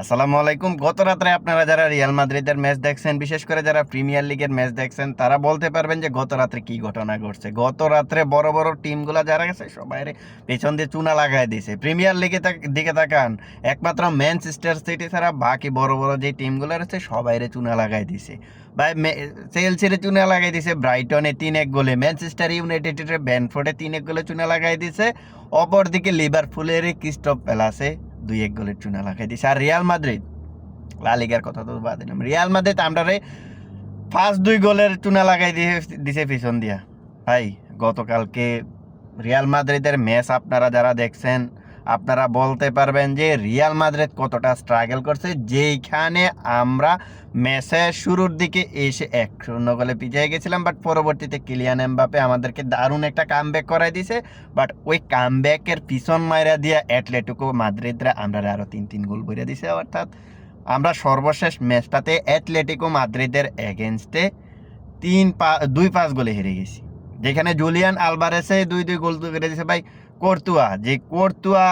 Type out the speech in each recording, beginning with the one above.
আসসালামু আলাইকুম। গত রাত্রে আপনারা যারা রিয়াল মাদ্রিদের ম্যাচ দেখছেন, বিশেষ করে যারা প্রিমিয়ার লিগের ম্যাচ দেখছেন, তারা বলতে পারবেন যে গত রাত্রে কি ঘটনা ঘটছে। গত রাত্রে বড় বড় টিমগুলো যারা গেছে সবাই পেছন দিয়ে চুনা লাগাই দিয়েছে প্রিমিয়ার লিগে দিকে তাকান, একমাত্র ম্যানচেস্টার সিটি ছাড়া বাকি বড় বড় যে টিমগুলো রয়েছে, সবাইরে চুনা লাগাই দিছে। ভাই চেলসিরে চুনা লাগাই দিছে, ব্রাইটনে তিন এক গোলে, ম্যানচেস্টার ইউনাইটেডের ব্যানফোর্ডে তিন এক গোলে চুনা লাগাই দিছে, অপরদিকে লিভারপুলের ক্রিস্টপ প্যালাসে দুই এক গোলের চুনা লাগাই দিছে। আর রিয়াল মাদ্রিদ লালিগার কথা তো বাদ দিলাম। রিয়াল মাদ্রিদ আমরা ফার্স্ট দুই গোলের চুনা লাগাই দিয়ে দিছে পিছন দিয়া। ভাই, গতকালকে রিয়াল মাদ্রিদের ম্যাচ আপনারা যারা দেখছেন আপনারা বলতে পারবেন যে রিয়াল মাদ্রিদ কতটা স্ট্রাগল করছে। যেইখানে আমরা ম্যাচের শুরুর দিকে এসে এক শূন্য গোলে পিছিয়ে গেছিলাম বাট পরবর্তীতে কিলিয়ান এমবাপে আমাদেরকে দারুণ একটা কামব্যাক করাই দিছে। বাট ওই কামব্যাকের পিছন মাইরা দিয়া অ্যাটলেটিকো মাদ্রিদরা আমরা আরও তিন তিন গোল বইরা দিছে, অর্থাৎ আমরা সর্বশেষ ম্যাচটাতে অ্যাটলেটিকো মাদ্রিদের এগেনস্টে তিন পা দুই পাঁচ গোলে হেরে গেছি। যেখানে জুলিয়ান আলবারেসে দুই দুই গোল করে দিছে। ভাই কোর্তুয়া, যে কোর্তুয়া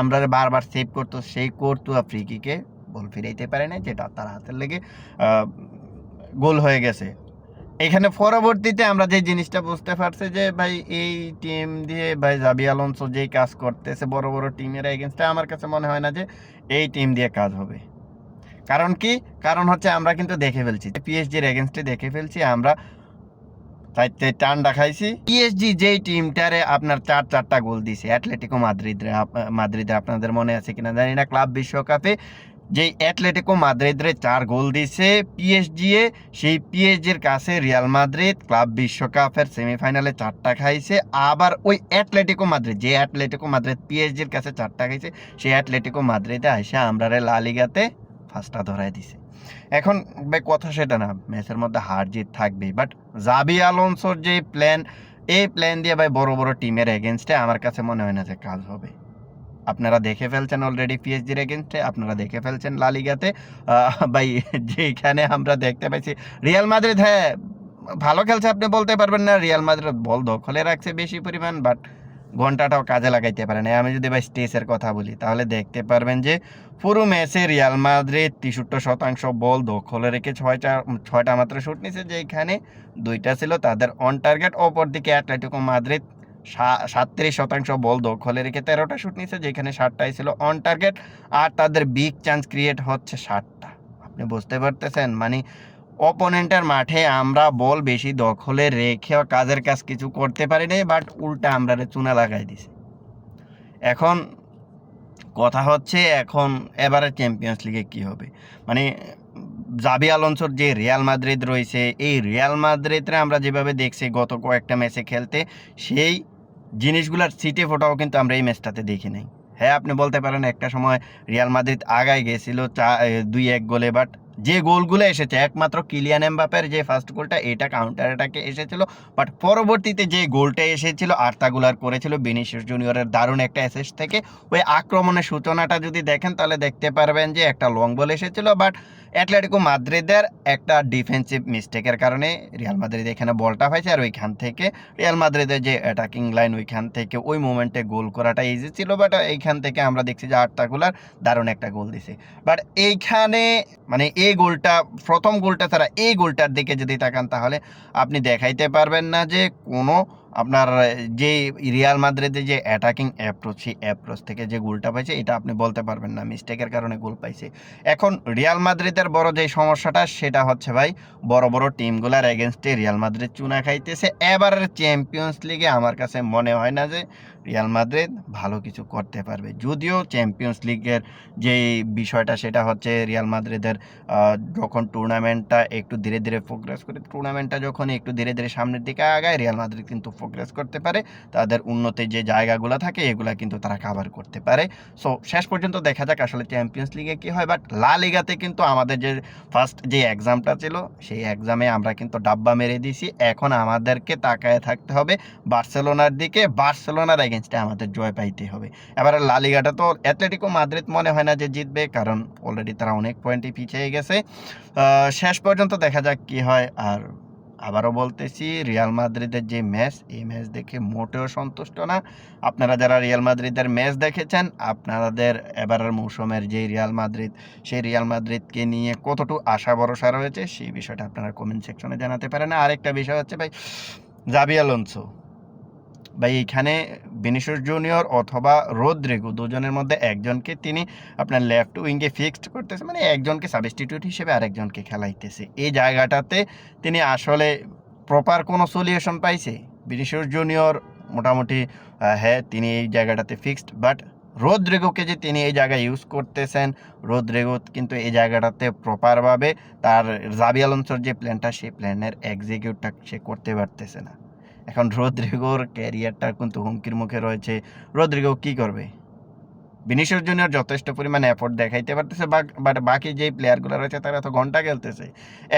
আমরা বারবার সেভ করতো, সেই কোর্তুয়া ফ্রি কিকে বল ফিরাইতে পারে না যেটা তার হাতের লেগে গোল হয়ে গেছে। এখানে পরবর্তীতে আমরা যে জিনিসটা বুঝতে পারছি যে, ভাই, এই টিম দিয়ে, ভাই জাবি আলোনসো যেই কাজ করতেছে, বড় বড় টিমের এগেনস্টে আমার কাছে মনে হয় না যে, এই টিম দিয়ে কাজ হবে। কারণ কি? কারণ হচ্ছে আমরা কিন্তু দেখে ফেলছি। পিএসজির এগেনস্টে দেখে ফেলছি, আমরা চাইতে টান দেখাইছি পিএসজি যেই টিমটারে আপনার চার চারটা গোল দিছে অ্যাটলেটিকো মাদ্রিদ মাদ্রিদে আপনাদের মনে আছে কিনা জানি না ক্লাব বিশ্বকাপে যেই অ্যাটলেটিকো মাদ্রিদরে চার গোল দিছে পিএসজি সেই পিএসজির কাছে রিয়াল মাদ্রিদ ক্লাব বিশ্বকাপের সেমিফাইনালে চারটা খাইছে, আবার ওই অ্যাটলেটিকো মাদ্রিদ যে অ্যাটলেটিকো মাদ্রিদ পিএসজির কাছে চারটা খাইছে, সেই অ্যাটলেটিকো মাদ্রিদে আইসা আমরা রে লা লিগাতে ফার্স্টটা ধরাই দিছে। এখন কথা সেটা না, ম্যাচের মধ্যে হার জিত থাকবেই। বাট জাবি আলোনসোর যে প্ল্যান এই প্ল্যান দিয়ে ভাই বড় বড় টিমের এগেনস্টে আমার কাছে মনে হয় না যে কাজ হবে। আপনারা দেখে ফেলছেন অলরেডি পিএসজির এগেনস্টে আপনারা দেখে ফেলছেন লালিগাতে ভাই যেখানে আমরা দেখতে পাইছি রিয়াল মাদ্রিদ হ্যাঁ ভালো খেলছে আপনি বলতে পারবেন না। রিয়াল মাদ্রিদ বল দখলে রাখছে বেশি পরিমাণ বাট ঘন্টাটাও কাজে লাগাইতে পারে না। আমি যদি ভাই স্টেসের কথা বলি, তাহলে দেখতে পারবেন যে পুরো ম্যাচে রিয়াল মাদ্রিদ তেষট্টি শতাংশ বল দখলে রেখে ছয়টা ছয়টা মাত্র শুট নিছে, যেখানে দুইটা ছিল তাদের অন টার্গেট অপরদিকে অ্যাটলেটিকো মাদ্রিদ সাতত্রিশ শতাংশ বল দখলে রেখে তেরোটা শুট নিছে, যেখানে ষাটটাই ছিল অন টার্গেট আর তাদের বিগ চান্স ক্রিয়েট হচ্ছে ষাটটা আপনি বুঝতে পারতেছেন? মানে অপোনেন্টের মাঠে আমরা বল বেশি দখলে রেখেও কাজের কাজ কিছু করতে পারি নাই বাট উল্টা আমরা চুনা লাগাই দিছি। এখন কথা হচ্ছে এখন এবারে চ্যাম্পিয়ন্স লিগে কি হবে? মানে জাবি আলোনসোর যে রিয়াল মাদ্রিদ রয়েছে, এই রিয়াল মাদ্রিদরে আমরা যেভাবে দেখছি গত কয়েকটা ম্যাচে খেলতে, সেই জিনিসগুলার সিটে ফোটাও কিন্তু আমরা এই ম্যাচটাতে দেখি নাই। হ্যাঁ আপনি বলতে পারেন একটা সময় রিয়াল মাদ্রিদ আগায় গেছিল চা দুই এক গোলে, বাট যে গোলগুলো এসেছে, একমাত্র কিলিয়ান এমবাপের যে ফার্স্ট গোলটা এটা কাউন্টার অ্যাটাকে এসেছিল। বাট পরবর্তীতে যে গোলটা এসেছিল, আর্তাগুলার করেছিল বেনিসিয়াস জুনিয়রের দারুণ একটা অ্যাসেস থেকে। ওই আক্রমণের সূচনাটা যদি দেখেন, তাহলে দেখতে পারবেন যে একটা লং বল এসেছিল বাট অ্যাটলেটিকো মাদ্রিদের একটা ডিফেন্সিভ মিস্টেকের কারণে রিয়াল মাদ্রিদ এখানে বলটা পাইছে, আর ওইখান থেকে রিয়াল মাদ্রিদের যে অ্যাটাকিং লাইন ওইখান থেকে ওই মোমেন্টে গোল করাটা ইজি ছিল বাট এইখান থেকে আমরা দেখছি যে আটটাগুলার দারুণ একটা গোল দিছে। বাট এইখানে মানে এই গোলটা, প্রথম গোলটা ছাড়া এই গোলটার দিকে যদি তাকান তাহলে আপনি দেখাইতে পারবেন না যে কোনো আপনার যে রিয়াল মাদ্রিদের যে অ্যাটাকিং অ্যাপ্রোচ সেই অ্যাপ্রোচ থেকে যে গোলটা পাইছে, এটা আপনি বলতে পারবেন না। মিস্টেকের কারণে গোল পাইছে। এখন রিয়াল মাদ্রিদের বড় যে সমস্যাটা, সেটা হচ্ছে ভাই, বড় বড় টিমগুলার এগেনস্টে রিয়াল মাদ্রিদ চুনা খাইতেছে। এবারের চ্যাম্পিয়ন্স লিগে আমার কাছে মনে হয় না যে রিয়াল মাদ্রিদ ভালো কিছু করতে পারবে। যদিও চ্যাম্পিয়ন্স লিগের যে বিষয়টা, সেটা হচ্ছে রিয়াল মাদ্রিদের যখন টুর্নামেন্টটা একটু ধীরে ধীরে প্রোগ্রেস করে টুর্নামেন্টটা যখন একটু ধীরে ধীরে সামনের দিকে আগায় রিয়াল মাদ্রিদ কিন্তু প্রোগ্রেস করতে পারে, তাদের উন্নতির যে জায়গাগুলো থাকে, এগুলো কিন্তু তারা কাভার করতে পারে। সো শেষ পর্যন্ত দেখা যাক আসলে চ্যাম্পিয়ন্স লিগে কী হয় বাট লা লিগাতে কিন্তু আমাদের যে ফার্স্ট যে এক্সামটা ছিল, সেই এক্সামে আমরা কিন্তু ডাব্বা মেরে দিয়েছি। এখন আমাদেরকে তাকায় থাকতে হবে বার্সেলোনার দিকে, বার্সেলোনার এগেনস্টে আমাদের জয় পাইতে হবে। এবারে লা লিগাটা তো অ্যাথলেটিকো মাদ্রিদ মনে হয় না যে জিতবে, কারণ অলরেডি তারা অনেক পয়েন্টই পিছিয়ে গেছে। শেষ পর্যন্ত দেখা যাক কি হয়, আর আবারও বলতেছি রিয়াল মাদ্রিদের যে ম্যাচ এই ম্যাচ দেখে মোটেও সন্তুষ্ট না। আপনারা যারা রিয়াল মাদ্রিদের ম্যাচ দেখেছেন, আপনাদের এবারের মৌসুমের যে রিয়াল মাদ্রিদ সেই রিয়াল মাদ্রিদকে নিয়ে কতটুকু আশা, ভরসা রয়েছে, সেই বিষয়টা আপনারা কমেন্ট সেকশনে জানাতে পারেন। আরেকটা বিষয় হচ্ছে ভাই জাবি আলোনসো ভাই এইখানে ভিনিসিয়াস জুনিয়র অথবা রোদ্রিগো দুজনের মধ্যে একজনকে তিনি আপনার লেফট উইঙ্গে ফিক্সড করতেছে মানে একজনকে সাবস্টিটিউট হিসেবে আরেকজনকে খেলাইতেছে। এই জায়গাটাতে তিনি আসলে প্রপার কোনো সলিউশন পাইছে? ভিনিসিয়াস জুনিয়র মোটামুটি হ্যাঁ তিনি এই জায়গাটাতে ফিক্সড বাট রোদ্রিগোকে যে তিনি এই জায়গায় ইউজ করতেছেন, রোদ্রিগো কিন্তু এই জায়গাটাতে প্রপারভাবে তার জাবি আলোনসোর যে প্ল্যানটা সেই প্ল্যানের এক্সিকিউটটা সে করতে পারতেছে না। এখন রোদ্রিগোর ক্যারিয়ারটা কিন্তু হুমকির মুখে রয়েছে। রোদ্রিগো কি করবে? ভিনিসিয়াস জুনিয়র যথেষ্ট পরিমাণে এফোর্ট দেখাইতে পারতেছে বাট বাকি যেই প্লেয়ারগুলো রয়েছে তারা তো ঘণ্টা খেলতেছে।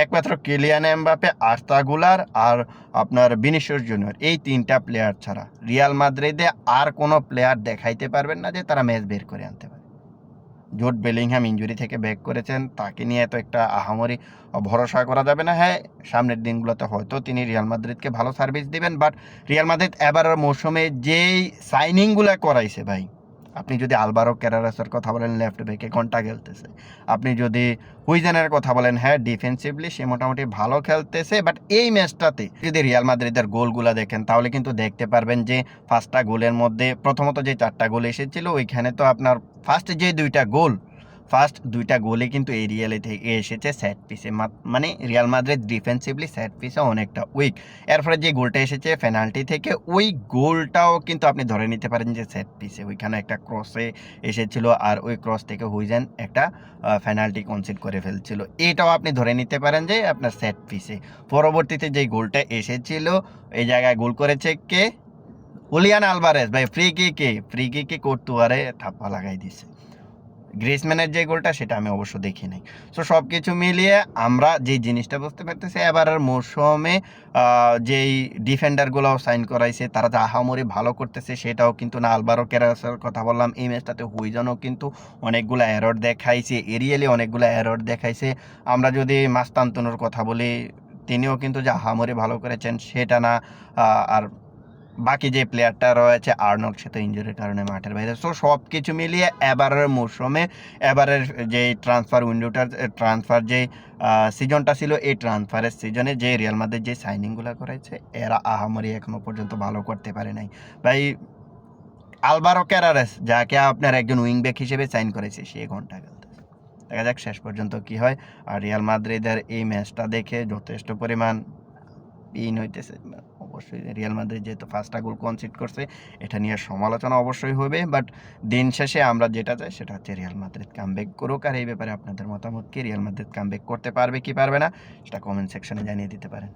একমাত্র কিলিয়ান এমবাপে আস্তাগুলার আর আপনার ভিনিসিয়াস জুনিয়র। এই তিনটা প্লেয়ার ছাড়া। রিয়াল মাদ্রিদে আর কোনো প্লেয়ার দেখাইতে পারবেন না যে তারা ম্যাচ বের করে আনতে পারে। জোট বেলিংহাম ইঞ্জুরি থেকে ব্যাক করেছেন, তাকে নিয়ে এত একটা আহামরি ভরসা করা যাবে না। হ্যাঁ সামনের দিনগুলোতে হয়তো তিনি রিয়াল মাদ্রিদকে ভালো সার্ভিস দিবেন বাট রিয়াল মাদ্রিদ এবারের মৌসুমে যেই সাইনিংগুলো করাইছে ভাই আপনি যদি আলবারো ক্যারারাসের কথা বলেন লেফট ব্যাকে ঘণ্টা খেলতেছে। আপনি যদি হুইজেনের কথা বলেন হ্যাঁ ডিফেন্সিভলি সে মোটামুটি ভালো খেলতেছে বাট এই ম্যাচটাতে যদি রিয়াল মাদ্রিদের গোলগুলো দেখেন, তাহলে কিন্তু দেখতে পারবেন যে ফার্স্টটা গোলের মধ্যে প্রথমত যে চারটা গোল এসেছিল, ওইখানে তো আপনার ফার্স্ট যে দুইটা গোল ফার্স্ট দুইটা গোলে কিন্তু এই রিয়ালে থেকে এসেছে স্যাট পিসে মানে রিয়াল মাদ্রিদ ডিফেন্সিভলি স্যাট পিসে অনেকটা উইক এরপরে যে গোলটা এসেছে পেনাল্টি থেকে, ওই গোলটাও কিন্তু আপনি ধরে নিতে পারেন যে স্যাট পিসে ওইখানে একটা ক্রসে এসেছিল আর ওই ক্রস থেকে হুইজেন একটা পেনাল্টি কনসিড করে ফেলছিল। এটাও আপনি ধরে নিতে পারেন যে আপনার স্যাট পিসে পরবর্তীতে যে গোলটা এসেছিল, এই জায়গায় গোল করেছে কে? উলিয়ান আলভারেজ ভাই ফ্রি কিকে ফ্রি কে কিকে করতুয়ারে থাপ্পা লাগাই দিছে। গ্রেসম্যানের যে গোলটা, সেটা আমি অবশ্য দেখি নাই সো সব কিছু মিলিয়ে আমরা যে জিনিসটা বুঝতে পারতেছি, এবারের মৌসুমে যেই ডিফেন্ডারগুলো সাইন করাইছে, তারা যে আহামরি ভালো করতেছে, সেটাও কিন্তু না। আলবারো কেরাসের কথা বললাম, এই ম্যাচটাতে হুইজনও কিন্তু অনেকগুলো এরর দেখাইছে, এরিয়ালি অনেকগুলো এরর দেখাইছে। আমরা যদি মাস্তান্তনুর কথা বলি, তিনিও কিন্তু যে আহামরি ভালো করেছেন, সেটা না আর বাকি যে প্লেয়ারটা রয়েছে আর্নক সে তো ইঞ্জুরির কারণে মাঠের বাইরে। সো সব কিছু মিলিয়ে এবারের মৌসুমে এবারের যে ট্রান্সফার উইন্ডোটার ট্রান্সফার যে সিজনটা ছিল, এই ট্রান্সফারের সিজনে যে রিয়াল মাদ্রিদ যে সাইনিংগুলো করেছে, এরা আহামরি এখনও পর্যন্ত ভালো করতে পারে নাই। ভাই আলবারো ক্যারারেস যাকে আপনার একজন উইং ব্যাক হিসেবে সাইন করেছে, সে ঘণ্টা খেলতেছে দেখা যাক শেষ পর্যন্ত কি হয়। আর রিয়াল মাদ্রিদের এই ম্যাচটা দেখে যথেষ্ট পরিমাণ ইন হইতেছে। অবশ্যই রিয়াল মাদ্রিদ যেহেতু ফার্স্টটা গোল কনসিড করছে, এটা নিয়ে সমালোচনা অবশ্যই হবে। বাট দিন শেষে আমরা যেটা চাই সেটা হচ্ছে রিয়াল মাদ্রিদ কামব্যাক করুক। আর এই ব্যাপারে আপনাদের মতামত কি? রিয়াল মাদ্রিদ কামব্যাক করতে পারবে কি পারবে না? সেটা কমেন্ট সেকশনে জানিয়ে দিতে পারেন।